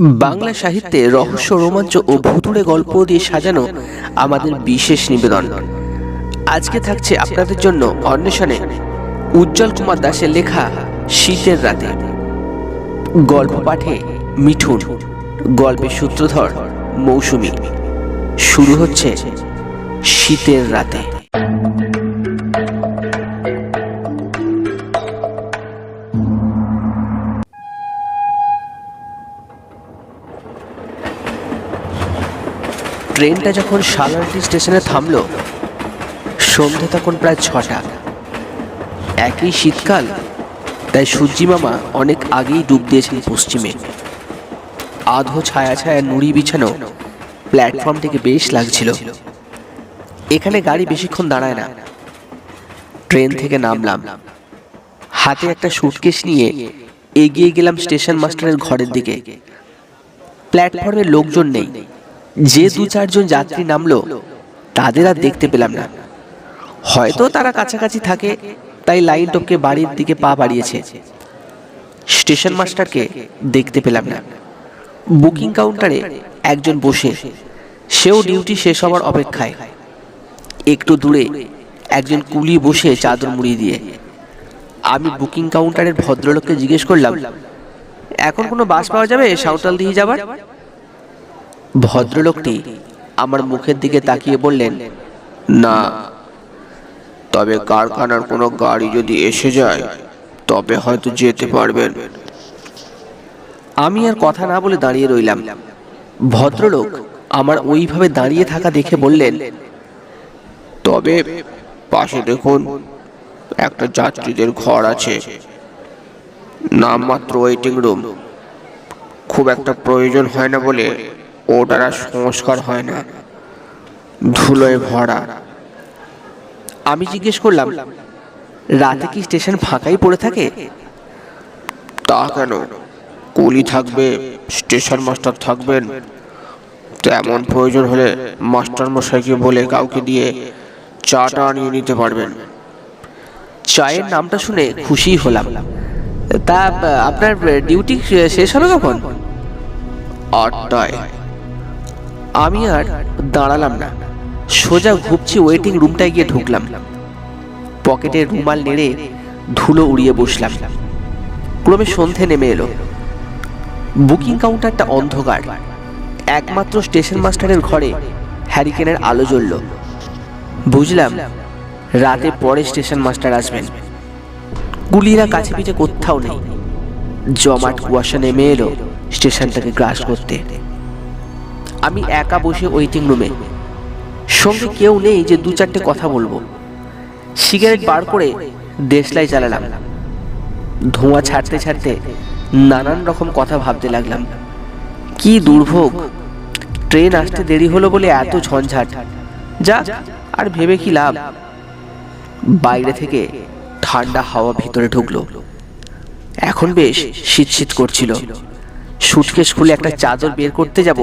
বাংলা সাহিত্যে রহস্য, রোমাঞ্চ ও ভুতুড়ে গল্প দিয়ে সাজানো আমাদের বিশেষ নিবেদন। আজকে থাকছে আপনাদের জন্য অন্বেষণে উজ্জ্বল কুমার দাসের লেখা শীতের রাতে। গল্প পাঠে মিঠুন, গল্পের সূত্রধর মৌসুমী। শুরু হচ্ছে শীতের রাতে। ট্রেনটা যখন সালারটি স্টেশনে থামলো, সন্ধে তখন প্রায় ছটা। একই শীতকাল, তাই সূর্যি মামা অনেক আগেই ডুব দিয়েছেন পশ্চিমে। আধো ছায়া ছায়া নুড়ি বিছানো প্ল্যাটফর্ম থেকে বেশ লাগছিল। এখানে গাড়ি বেশিক্ষণ দাঁড়ায় না। ট্রেন থেকে নামলাম। হাতে একটা সুটকেস নিয়ে এগিয়ে গেলাম স্টেশন মাস্টারের ঘরের দিকে। প্ল্যাটফর্মে লোকজন নেই। যে দু চারজন যাত্রী নামলো, তাদের আর দেখতে পেলাম না। হয়তো তারা কাছাকাছি থাকে, তাই লাইন টপকে বাড়ির দিকে পা বাড়িয়েছে। স্টেশন মাস্টারকে দেখতে পেলাম না। বুকিং কাউন্টারে একজন বসে, সেও ডিউটি শেষ হওয়ার অপেক্ষায়। একটু দূরে একজন কুলি বসে চাদর মুড়িয়ে দিয়ে। আমি বুকিং কাউন্টারের ভদ্রলোককে জিজ্ঞেস করলাম, এখন কোনো বাস পাওয়া যাবে? সাঁওতাল দিয়ে যাবার? ভদ্রলোকটি আমার মুখের দিকে তাকিয়ে বললেন, না, তবে কারখানার কোনো গাড়ি যদি এসে যায়, তবে হয়তো যেতে পারবেন। আমি আর কথা না বলে দাঁড়িয়ে রইলাম। ভদ্রলোক আমার ওইভাবে দাঁড়িয়ে থাকা দেখে বললেন, তবে পাশে দেখুন, একটা যাত্রীদের ঘর আছে। নামমাত্র ওয়েটিং রুম খুব একটা প্রয়োজন হয় না বলে ওটার আর সংস্কার হয় না। ধুলোয় ভরা। আমি জিজ্ঞেস করলাম, রাতে কি স্টেশন ফাঁকাই পড়ে থাকে? তা কেন? কুলি থাকবে, স্টেশন মাস্টার থাকবেন। তেমন প্রয়োজন হলে মাস্টার মশাইকে বলে কাউকে দিয়ে চাটা আনিয়ে নিতে পারবেন। চায়ের নামটা শুনে খুশি হলাম। তা, আপনার ডিউটি শেষ হবে কখন? আটটায়। আমি আর দাঁড়ালাম না। সোজা ঘুপছি ওয়েটিং রুমটায় গিয়ে ঢুকলাম। পকেটে রুমাল নেড়ে ধুলো উড়িয়ে বসলাম। ক্রমে সন্ধে নেমে এলো। বুকিং কাউন্টারটা অন্ধকার। একমাত্র স্টেশন মাস্টারের ঘরে হ্যারিকেনের আলো জ্বলল। বুঝলাম, রাতে পরে স্টেশন মাস্টার আসবেন। গুলিরা কাছে পিঠে কোথাও নেই। জমাট কুয়াশা নেমে এলো স্টেশনটাকে গ্রাস করতে। আমি একা বসে ওয়েটিং রুমে সঙ্গে কেউ নেই যে দু চারটে কথা বলব। সিগারেট বার করে দেশলাই চালালাম। ধোঁয়া ছাড়তে ছাড়তে নানান রকম কথা ভাবতে লাগলাম। কি দুর্ভোগ! ট্রেন আসতে দেরি হলো বলে এত ঝঞ্ঝাট। যা, আর ভেবে কি লাভ? বাইরে থেকে ঠান্ডা হাওয়া ভিতরে ঢুকলো। এখন বেশ শীত শীত করছিল। সুটকেস খুলে একটা চাদর বের করতে যাব।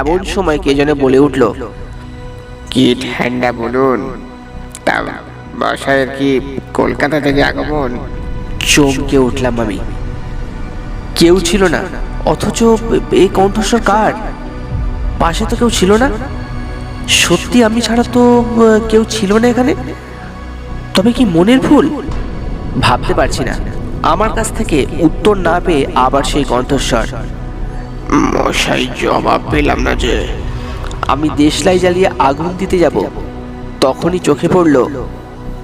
এমন সময় কে যেন বলে উঠল কি ঠান্ডা বলুন। তা বাসায় কি কলকাতা থেকে আগমন? চমকে উঠলাম আমি। কেউ ছিল না অথচ এই কণ্ঠস্বর কার? পাশে তো কেউ ছিল না। সত্যি আমি ছাড়া তো কেউ ছিল না এখানে? তবে কি মনের ভুল? ভাবতে পারছি না। আমার কাছ থেকে উত্তর না পেয়ে আবার সেই কণ্ঠস্বর। মশাই জবাব পেলাম না যে। আমি দেশলাই জ্বালিয়ে আগুন দিতে যাব। তখনই চোখে পড়ল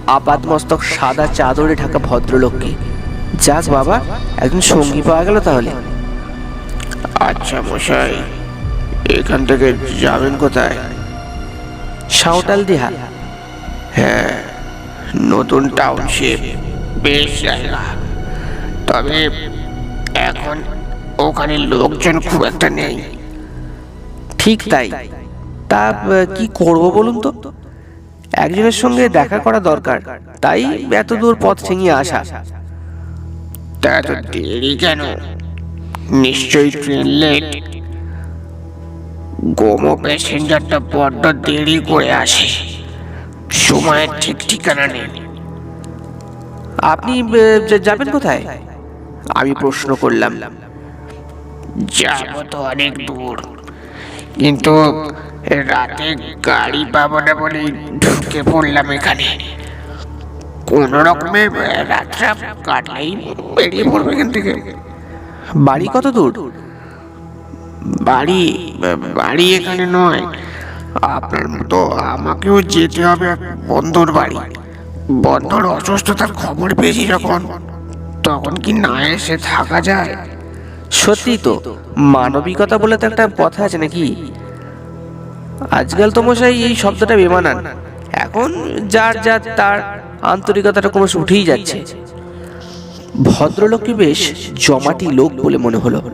আপাত মস্তক সাদা চাদরে ঢাকা ভদ্রলোককে। যাক বাবা একজন সঙ্গী পাওয়া গেল তাহলে। আচ্ছা মশাই এখান থেকে যাবেন কোথায়? সাঁওতাল দিহা। হ্যাঁ নতুন টাউনশিপ। বেশ জায়গা। তবে এখন ওখানে লোকজন খুব একটা নেই। ঠিক তাই। তা কি করব বলুন তো? একজনের সঙ্গে দেখা করা দরকার তাই এত দূর পথ ঠেঙিয়ে আসা। তা এত দেরি কেন? নিশ্চয়ই ট্রেন লেট। গোমো প্যাসেঞ্জারটা বড্ড দেরি করে আসে। সময়ের ঠিক ঠিকানা নেই। আপনি যাবেন কোথায়? আমি প্রশ্ন করলাম যাব তো অনেক দূর। কিন্তু রাতে গাড়ি পাবো না বলে ঢুকে পড়লাম এখানে। কোন রকমের রাতটা কাটলেই বেরিয়ে পড়বে এখান থেকে। বাড়ি কত দূর? বাড়ি বাড়ি এখানে নয়। আপনার মতো আমাকেও যেতে হবে এক বন্ধুর বাড়ি। বন্ধুর অসুস্থতার খবর পেয়েছি যখন। তখন কি না এসে থাকা যায়? সত্যি তো, মানবিকতা বলে তো একটা কথা আছে নাকি? আজকাল তো মশাই এই শব্দটা বেমানান। এখন যার যার তার আন্তরিকতাটা ক্রমশ উঠেই যাচ্ছে। ভদ্রলোককে বেশ জমাটি লোক বলে মনে হলো।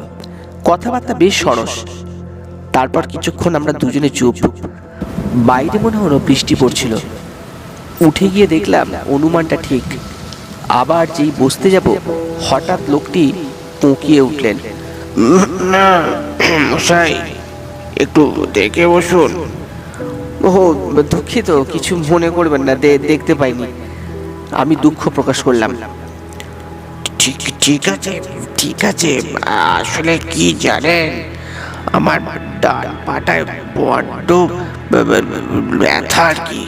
কথাবার্তা বেশ সরস। তারপর কিছুক্ষণ আমরা দুজনে চুপ। বাইরে মনে হলো বৃষ্টি পড়ছিল। উঠে গিয়ে দেখলাম অনুমানটা ঠিক। আবার যেই বসতে যাব, হঠাৎ লোকটি পোঁকিয়ে উঠলেন। না মশাই একটু দেখে বসুন। ও দুঃখিত কিছু মনে করবেন না দেখতে পাইনি। আমি দুঃখ প্রকাশ করলাম। ঠিক ঠিক আছে ঠিক আছে আসলে কি জানেন আমার ডান পাটায় বড্ড ব্যথা আর কি।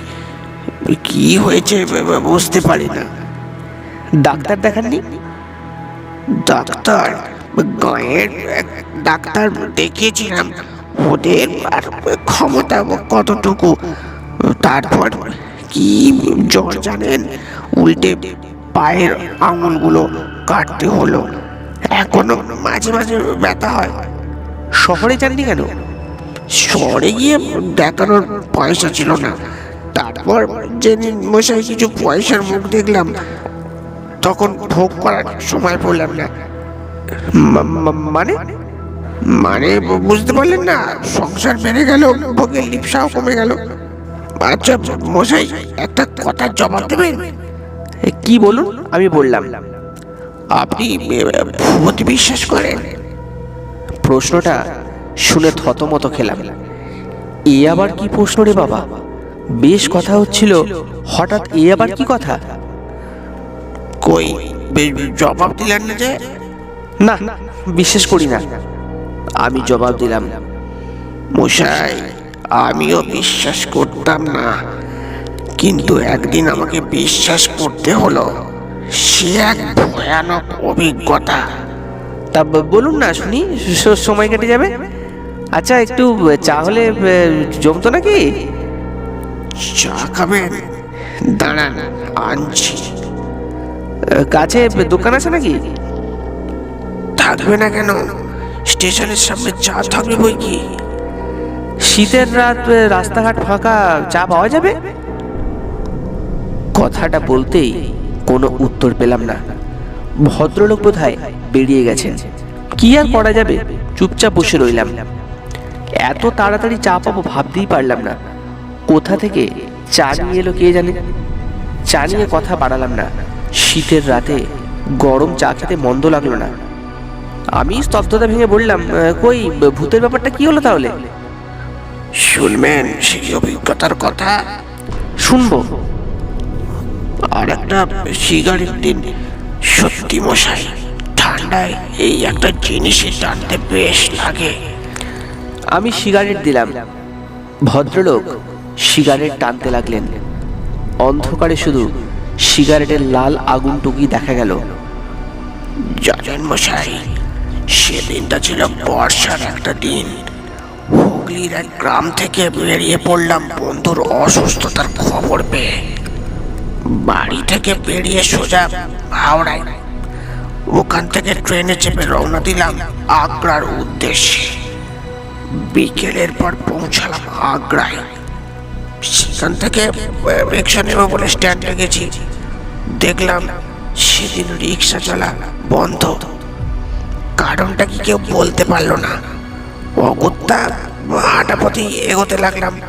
কি হয়েছে বুঝতে পারি না। ডাক্তার দেখাননি? ডাক্তার, গায়ের ডাক্তার দেখিয়েছিলাম। ওদের আর ক্ষমতা কতটুকু? তারপর কি জ্বর জানেন? উল্টে পায়ের আঙুলগুলো কাটতে হলো। এখনও মাঝে মাঝে ব্যথা হয়। শহরে যাননি কেন? শহরে গিয়ে দেখানোর পয়সা ছিল না। তারপর যেদিন মশাই কিছু পয়সার মুখ দেখলাম তখন ভোগ করার সময় পড়লাম না। মানে? মানে বুঝতে পারলেন না সংসার বেড়ে গেল ভোগের লিপসাও কমে গেল। আচ্ছা মশাই একটা কথা জবাব দেবেন? কি বলুন? আমি বললাম। আপনি ভূমতি বিশ্বাস করেন? প্রশ্নটা শুনে থতমত খেলাম। এ আবার কি প্রশ্ন রে বাবা? বেশ কথা হচ্ছিল হঠাৎ এ আবার কি কথা? কই? জবাব দিলেন না যে? না বিশ্বাস করি না। আমি জবাব দিলাম। মশাই আমিও বিশ্বাস করতাম না। কিন্তু একদিন আমাকে বিশ্বাস করতে হলো। সে এক ভয়ানক অভিজ্ঞতা। তা বলুন না শুনি সময় কেটে যাবে। আচ্ছা একটু চা হলে জমতো নাকি? চা খাবেন? দাঁড়ান আনছি। কাছে দোকান আছে নাকি? থাকবে না কেন? স্টেশনের সামনে চা থাকবে বই কি? শীতের রাত রাস্তাঘাট ফাঁকা চা পাওয়া যাবে? কথাটা বলতেই কোনো উত্তর পেলাম না। ভদ্রলোক বোধহয় বেরিয়ে গেছেন। কি আর করা যাবে? চুপচাপ বসে রইলাম। এত তাড়াতাড়ি চা পাবো ভাবতেই পারলাম না। কোথা থেকে চা নিয়ে এলো কে জানে? চা নিয়ে কথা বাড়ালাম না। শীতের রাতে গরম চা খেতে মন্দ লাগল না। আমি স্তব্ধতা ভেঙে বললাম কই ভূতের ব্যাপারটা কি হলো তাহলে? শুনবেন সেই অভিজ্ঞতার কথা। শুনব। আর একটা সিগারেট দিন। সত্যি মশাই ঠান্ডায় এই একটা জিনিসই টানতে বেশ লাগে। আমি সিগারেট দিলাম। ভদ্রলোক সিগারেট টানতে লাগলেন। অন্ধকারে শুধু সিগারেটের লাল আগুনটুকুই দেখা গেল। মশাই, সেদিনটা ছিল বর্ষার একটা দিন। হুগলির এক গ্রাম থেকে বেরিয়ে পড়লাম বন্ধুর অসুস্থতার খবর পেয়ে। বাড়ি থেকে বেরিয়ে সোজা হাওড়ায়। ওখান থেকে ট্রেনে চেপে রওনা দিলাম আগ্রার উদ্দেশ্যে। বিকেলের পর পৌঁছালাম আগ্রায়। সেখান থেকে রিক্সা নেব বলে স্ট্যান্ডে গেছি। দেখলাম সেদিন রিক্সা চলা বন্ধ। কারণটা কি কেউ বলতে পারল না? অগত্যা হাঁটাপথে এগোতে লাগলাম।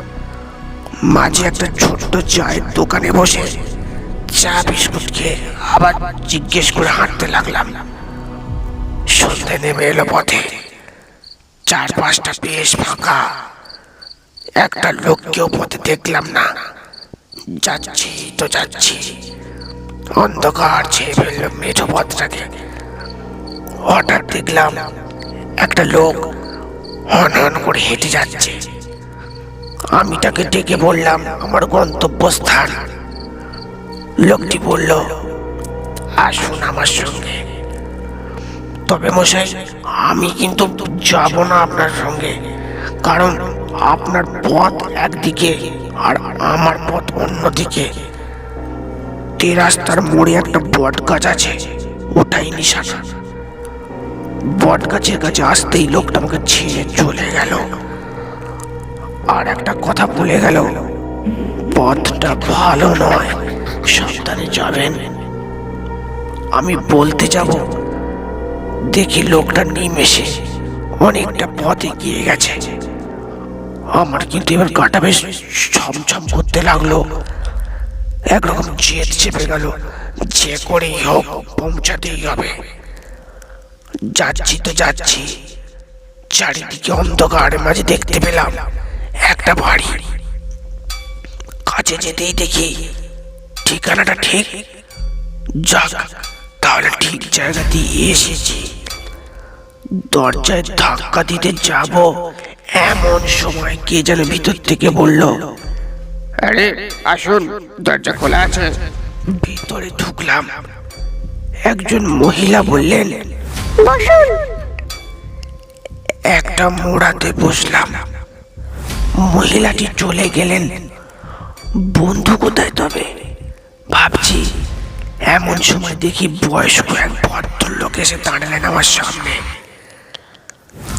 মাঝে একটা ছোট্ট চায়ের দোকানে বসে চা বিস্কুট খেয়ে আবার জিজ্ঞেস করে হাঁটতে লাগলাম। সন্ধে নেমে এলো পথে। চার পাঁচটা বেশ ফাঁকা। একটা লোককেও পথে দেখলাম না। যাচ্ছি তো যাচ্ছি। অন্ধকার ছেয়ে ফেলল মেঠো পথটাকে হঠাৎ দেখলাম একটা লোক হন হন করে হেঁটে যাচ্ছে। আমি তাকে ডেকে বললাম, আমার গন্তব্যস্থান। লোকটি বলল, আসুন আমার সঙ্গে। তবে মশাই, আমি কিন্তু যাব না আপনার সঙ্গে, কারণ আপনার পথ একদিকে আর আমার পথ অন্যদিকে। তে রাস্তার মোড়ে একটা বট গাছ আছে, ওটাই নিশানা। বট গাছের কাছে আসতেই লোকটা আমাকে ছিঁড়ে চলে গেল। আর একটা কথা বলে গেল, পথটা ভালো নয়, সাবধানে যাবেন। আমি বলতে যাব, দেখি লোকটা নিমেষে অনেকটা পথ এগিয়ে গেছে। আমার কিন্তু এবার গাটা বেশ ছমছম করতে লাগল। একরকম জেদ চেপে গেল। যে করেই হোক, পৌঁছাতেই হবে। যাচ্ছি তো যাচ্ছি। চারিদিকে অন্ধকার, মাঝে দেখতে পেলাম একটা বাড়ি। কাছে যেতেই দেখি ঠিকানাটা ঠিক। যাক, তাহলে ঠিক জায়গাতেই এসেছি। দরজায় ধাক্কা দিতে যাব এমন সময় কে যেন ভিতর থেকে বলল আরে আসুন দরজা খোলা আছে। ভিতরে ঢুকলাম। একজন মহিলা বললেন বসুন। একটা মোড়াতে বসলাম। মহিলাটি চলে গেলেন। বন্ধু কোথায় তবে? ভাবছি এমন সময় দেখি বয়স্ক এক ভদ্রলোক এসে দাঁড়ালেন আমার সামনে।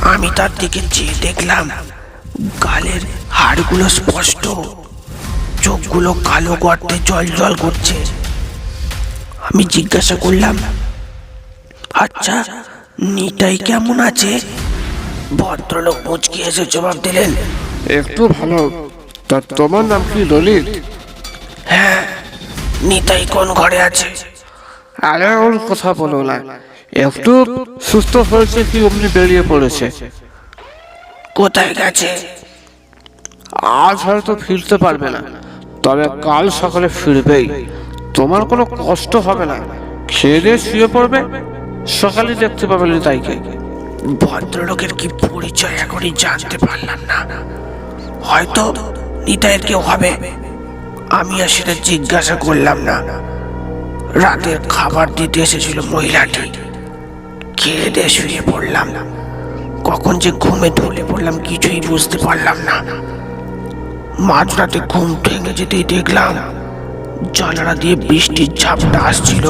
আমি তার দিকে চেয়ে দেখলাম গালের হাড়গুলো স্পষ্ট। চোখগুলো কালো গর্তে জল জল করছে। আমি জিজ্ঞাসা করলাম আচ্ছা নিটাই কেমন আছে? ভদ্রলোক মুচকি এসে জবাব দিলেন একটু ভালো। তা তোমার নাম কি ললিত হ্যাঁ নিতাই কোন ঘরে আছে? আরে ওর কথা বলো না। একটু সুস্থ হয়েছে কি অমনি বেরিয়ে পড়েছে? কোথায় গেছে? আজ হয়তো ফিরতে পারবে না। তবে কাল সকালে ফিরবেই। তোমার কোনো কষ্ট হবে না। খেয়ে দিয়ে শুয়ে পড়বে। সকালে দেখতে পাবে তাইকে ভদ্রলোকের কি পরিচয় এখনই জানতে পারলাম না। হয়তো নিতাইয়ের কেউ হবে। আমি আর সেটা জিজ্ঞাসা করলাম না। রাতের খাবার দিতে এসেছিল মহিলাটি। খেয়ে দিয়ে শুয়ে পড়লাম। কখন যে ঘুমে ঢলে পড়লাম কিছুই বুঝতে পারলাম না। মাঝরাতে ঘুম ভেঙে যেতেই দেখলাম জানালা দিয়ে বৃষ্টির ঝাপটা আসছিল।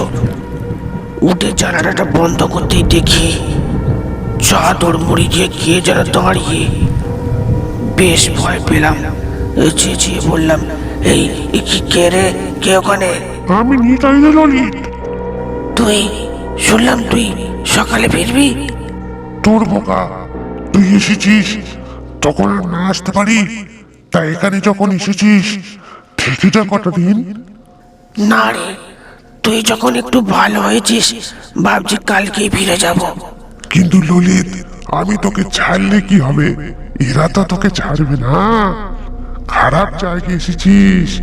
উঠে জানালাটা বন্ধ করতেই দেখি চাদর মুড়ি দিয়ে কে যেন দাঁড়িয়ে বেশ ভয় পেলাম। চেঁচিয়ে বললাম এই কি কে রে? কে ওখানে? আমি ললিত তুই? শুনলাম তুই সকালে ফিরবি? তোর বোকা তুই এসেছিস তখন আর না আসতে পারি? তাই এখানে যখন এসেছিস থেকে যা দিন। না রে তুই যখন একটু ভালো হয়েছিস ভাবছি কালকেই ফিরে যাব। কিন্তু ললিত আমি তোকে ছাড়লে কি হবে? এরা তো তোকে ছাড়বে না। খারাপ জায়গায় এসেছিস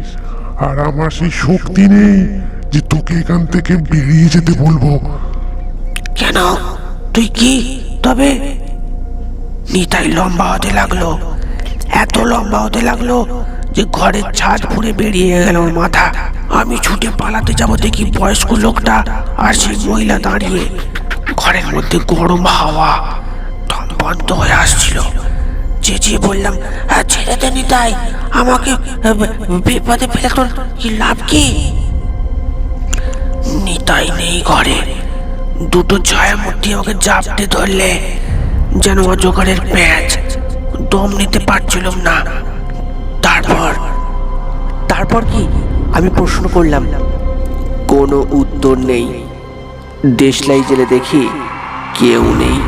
আর আমার সেই শক্তি নেই যে তোকে এখান থেকে বেরিয়ে যেতে বলব। কেন? তুই কি? তবে নিতাই লম্বা হতে লাগল। এত লম্বা হতে লাগল যে ঘরের ছাদ ফুঁড়ে বেরিয়ে গেল মাথা। আমি ছুটে পালাতে যাব দেখি বয়স্ক লোকটা আর সেই মহিলা দাঁড়িয়ে ঘরের মধ্যে গরম হাওয়া বন্ধ হয়ে আসছিল। চেঁচিয়ে বললাম "আহ, ছেড়ে দে নিতাই আমাকে বিপদে ফেলে তোর কি লাভ কি? নিতাই নেই ঘরে। দুটো ছায়ামূর্তি আমাকে জাপটে ধরলে যেন অজগরের প্যাঁচ দম নিতে পারছিলাম না। তারপর? তারপর কি? আমি প্রশ্ন করলাম। কোনো উত্তর নেই। দেশলাই জেলে দেখি কেউ নেই।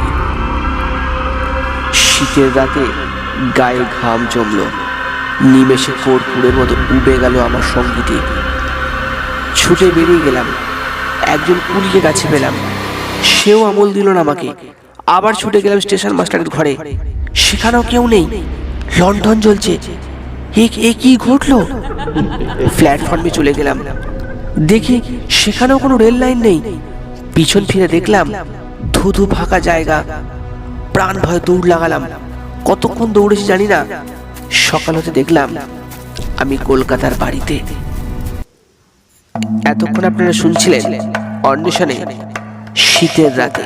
শীতের রাতে গায়ে ঘাম জমল। নিমেষে কর্পূরের মতো উবে গেল আমার সঙ্গীতে ছুটে বেরিয়ে গেলাম। একজন কুলিকে কাছে পেলাম। সেও আমল দিল না আমাকে। আবার ছুটে গেলাম স্টেশন মাস্টারের ঘরে। সেখানেও কেউ নেই। লন্ডন জ্বলছে। এ কি ঘটলো? প্ল্যাটফর্মে চলে গেলাম। দেখি সেখানেও কোনো রেল লাইন নেই। পিছন ফিরে দেখলাম ধুধু ফাঁকা জায়গা। প্রাণ ভয়ে দৌড় লাগালাম। কতক্ষণ দৌড়েছি জানি না। সকাল হতে দেখলাম আমি কলকাতার বাড়িতে। এতক্ষণ আপনারা শুনছিলেন অন্বেষণে শীতের রাতে।